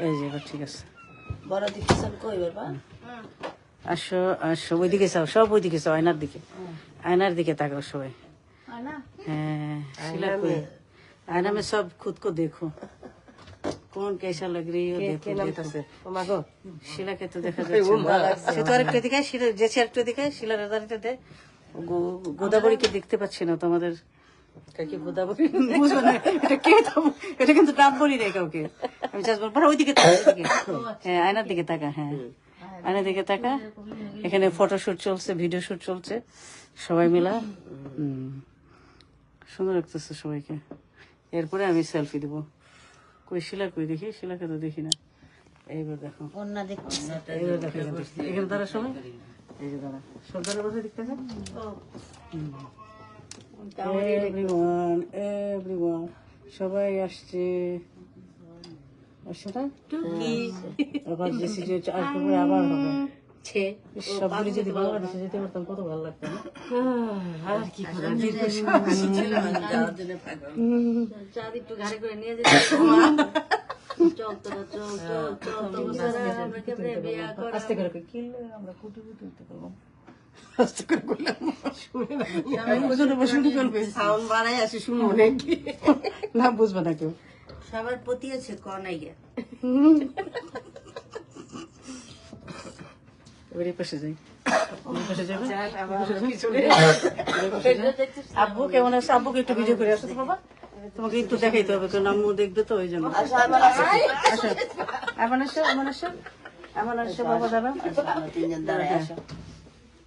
এই যে এবার ঠিক আছে বড় দিকেছেন কই বাবা আসো আসো ওইদিকে চাও সব ওইদিকে চাও আয়নার দিকে আয়নার দিকে তাকাও সবাই হ্যাঁ शिला को आईना में सब खुद को देखो कौन कैसा लग रही हो देखो देखो মাগো শিলা কে তো দেখা যাচ্ছে না। সে তো আরেকটু দিকে শিলা জেসি আরেকটু দিকে শিলার রাজারিতে দে গো- গোদাবরীকে দেখতে পাচ্ছি না তোমাদের কাকি গোদাবরী বুঝব না এটা কে তো এটা কিন্তু নাম বলি রে কাউকে। আমি বলব "বাড়া, ওইদিকে তাকা ওইদিকে। হ্যাঁ আয়নার দিকে তাকা হ্যাঁ। আয়নার দিকে তাকা। এখানে ফটোশুট চলছে ভিডিও শুট চলছে সবাই মিলা। সুন্দর লাগতেছে সবাইকে। এরপরে আমি সেলফি দিব। কই শিলা কই দেখি? শিলাকে তো দেখি না। এইবার দেখো। অন্য দেখছি এইবার দেখো এখানে। এখানে তারা সবাই? এই যে তারা। সর্দারের বসে দেখতেছে? এভরিওয়ান এভরিওয়ান সবাই আসছে। আসছে না? এখন দেশি যে আসবে আবার হবে। সবগুলি যদি বাংলাদেশে যেতে পারতাম কত ভালো লাগতো আর কি একটু গাড়ি করে নিয়ে যেতে আস্তে করে কিনলে আমরা কুটি কুটি করব? আস্তে করে না আমি ওজনে বসে উঠে সাউন্ড বাড়াই আসি শুনব নাকি না বুঝবে না কেউ। সবার প্রতি আছে কনাইয়া এবার পাশে যাই আব্বু কেমন আছে আব্বুকে একটু ভিডিও করে আসো বাবা তোমাকে একটু দেখাইতে হবে কারণ আম্মু দেখবে তো ওই জন্য তিনজন দাঁড়ায় আসো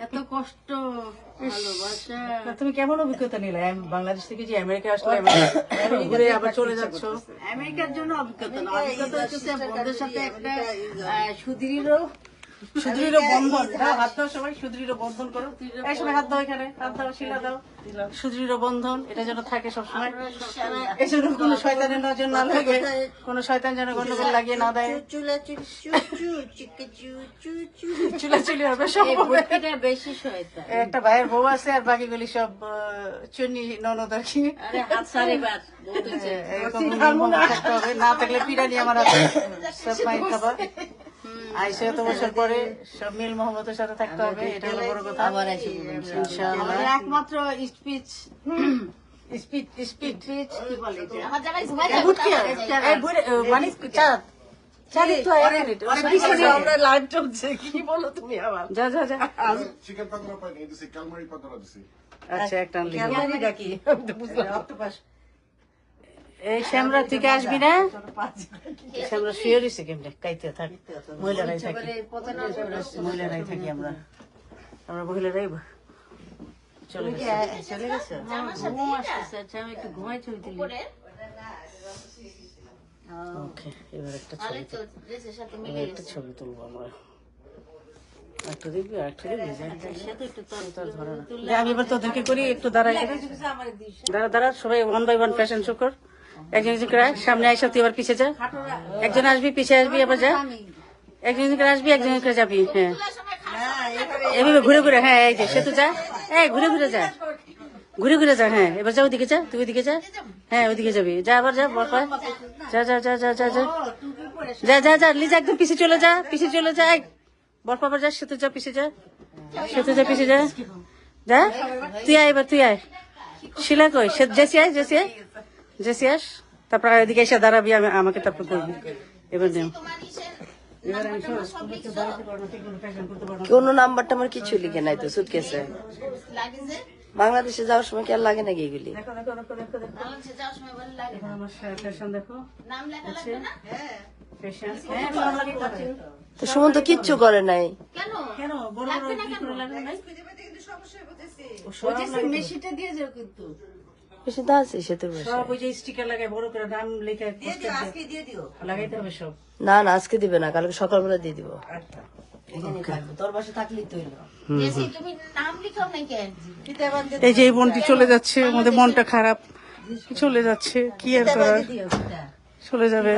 এত কষ্ট ভালোবাসা। তুমি কেমন অভিজ্ঞতা নিলে? বাংলাদেশ থেকে যে আমেরিকা আসলে ঘুরে আবার চলে যাচ্ছ। আমেরিকার জন্য অভিজ্ঞতা না। অভিজ্ঞতা হচ্ছে বন্ধুদের সাথে একটা আহ, সুদৃঢ় বন্ধন। দাও হাত দাও সবাই সুদৃঢ় বন্ধন করো। এই সময় হাত দাও এখানে। হাত দাও। শিলা দাও। সুদৃঢ় বন্ধন এটা যেন থাকে সবসময়। এই জন্য কোনো শয়তানের নজর না লাগে। কোনো শয়তান যেন গন্ডগোল লাগিয়ে না দেয়। চুলা চুল চু চু চিকে চু চু চু চুলাচুলি হবে সব বেশি শয়তান। একটা ভাইয়ের বউ আছে আর বাকিগুলি সব চুন্নি ননদ আর কি না থাকলে পিরানি আমার আছে সব মাই খাবার। আইসা বছর পরে মিল মোহাম্মতের সাথে থাকতে হবে এটা বড় কথা। আবার আইসা ইয়ে, ইয়ে, ইয়ে। একমাত্র স্পিচ আচ্ছা একটা বুঝলাম এই থেকে আসবি না? শ্যামরা কাইতে থাক। মহিলারাই থাকি। মহিলারাই থাকি আমরা। আমরা মহিলারাই আচ্ছা আমি ঘুমাই ছবি ওকে, এবার একটা ছবি একটা ছবি তুলবো আমরা। এবার তোদেরকে করি, একটু দাঁড়াই। দাঁড়া দাঁড়া, সবাই one by one fashion show কর। একজন একজন করে সামনে আইসা তুই এবার পিছিয়ে যা। একজন আসবি পিছিয়ে আসবি এবার যা। একজন করে আসবি, একজন করে যাবি হ্যাঁ। এভাবে ঘুরে ঘুরে হ্যাঁ এই যে, সে তো যা। এই, ঘুরে ঘুরে যা। ঘুরে ঘুরে যা হ্যাঁ এবার যা, ওদিকে যা, তুই ওদিকে যা। হ্যাঁ ওদিকে যাবি। যা, আবার যা বর যা যা যা যা যা যা। যা যা যা, লিজা একদম পিছিয়ে চলে যা পিছিয়ে চলে যা বর পাবার যা, সে তো যা পিছিয়ে যা। সে তো যা পিছিয়ে যা। যা, তুই আয় এবার, তুই আয়। শিলা কই? সে, জেসি আয় জেসি আয়। যে শেষ? তারপর ওইদিকে এসে দাঁড়াবি আমি আমাকে তারপর করবি এবার দেব কোনো নাম্বারটা আমার কিছু লিখে নাই তো সুটকেসে। বাংলাদেশে যাওয়ার সময় কি আর লাগে নাকি এগুলি? তো সুমন্ত কিচ্ছু করে নাই। কেন? দিয়ে তো আছে সেতুর বসে। সব ওই যে স্টিকার লাগায় বড় করে নাম লেখা লাগাইতে হবে সব। না না আজকে দিবে না কালকে সকালবেলা দিয়ে দিব। তো এই যে এই বোনটি চলে যাচ্ছে আমাদের মনটা খারাপ। চলে যাচ্ছে কি আর করার? চলে যাবে।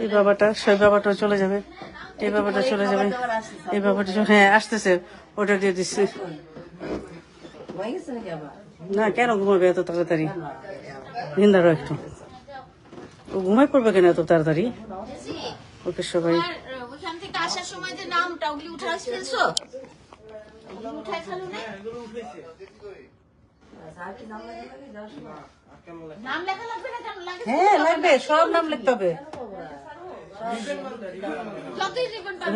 এই বাবাটা সেই বাবাটা চলে যাবে। এই বাবাটা চলে যাবে। এই বাবাটা চলে- হ্যাঁ আসতেছে। ওটা দিয়ে দিচ্ছি। হয়ে গেছে নাকি আবার? না কেন ঘুমাবে এত তাড়াতাড়ি? নিন্দারও একটু। ও ঘুমাই পড়বে কেন এত তাড়াতাড়ি? ওকে সবাই। ওখান থেকে আসার সময় যে নামটা ওগুলি উঠে ফেলছো? ওগুলি ফেলো না? নাম লেখা লাগবে না হ্যাঁ লাগবে সব নাম লিখতে হবে।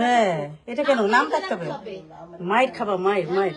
হ্যাঁ এটা কেন? নাম থাকতে হবে। মাইর খাবা মাইর মাইর।